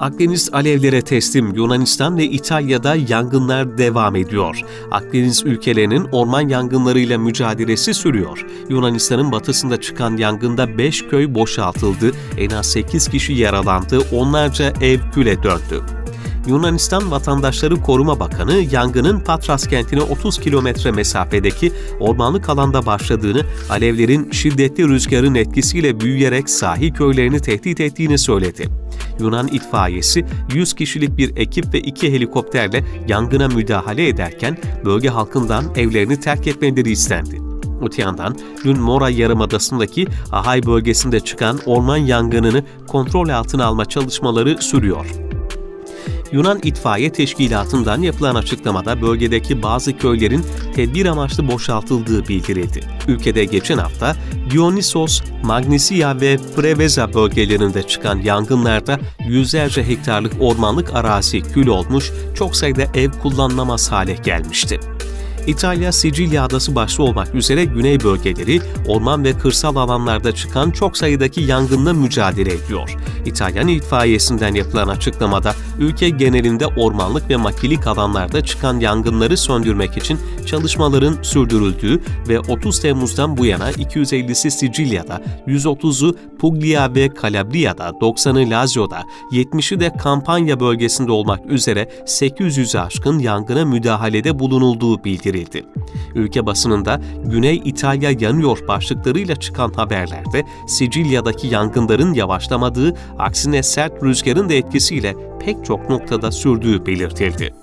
Akdeniz alevlere teslim Yunanistan ve İtalya'da yangınlar devam ediyor. Akdeniz ülkelerinin orman yangınlarıyla mücadelesi sürüyor. Yunanistan'ın batısında çıkan yangında 5 köy boşaltıldı, en az 8 kişi yaralandı, onlarca ev küle döndü. Yunanistan Vatandaşları Koruma Bakanı yangının Patras kentine 30 kilometre mesafedeki ormanlık alanda başladığını, alevlerin şiddetli rüzgarın etkisiyle büyüyerek sahil köylerini tehdit ettiğini söyledi. Yunan itfaiyesi 100 kişilik bir ekip ve iki helikopterle yangına müdahale ederken bölge halkından evlerini terk etmeleri istendi. Öte yandan dün Mora Yarımadası'ndaki Ahay bölgesinde çıkan orman yangınını kontrol altına alma çalışmaları sürüyor. Yunan İtfaiye Teşkilatı'ndan yapılan açıklamada bölgedeki bazı köylerin tedbir amaçlı boşaltıldığı bildirildi. Ülkede geçen hafta Dionysos, Magnesia ve Preveza bölgelerinde çıkan yangınlarda yüzlerce hektarlık ormanlık arazi kül olmuş, çok sayıda ev kullanılamaz hale gelmişti. İtalya, Sicilya adası başta olmak üzere güney bölgeleri, orman ve kırsal alanlarda çıkan çok sayıdaki yangınla mücadele ediyor. İtalyan itfaiyesinden yapılan açıklamada ülke genelinde ormanlık ve makilik alanlarda çıkan yangınları söndürmek için çalışmaların sürdürüldüğü ve 30 Temmuz'dan bu yana 250'si Sicilya'da, 130'u Puglia ve Calabria'da, 90'ı Lazio'da, 70'i de Kampanya bölgesinde olmak üzere 800'ü aşkın yangına müdahalede bulunulduğu bildirildi. Ülke basınında Güney İtalya yanıyor başlıklarıyla çıkan haberlerde Sicilya'daki yangınların yavaşlamadığı, aksine sert rüzgarın da etkisiyle pek çok noktada sürdüğü belirtildi.